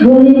আমি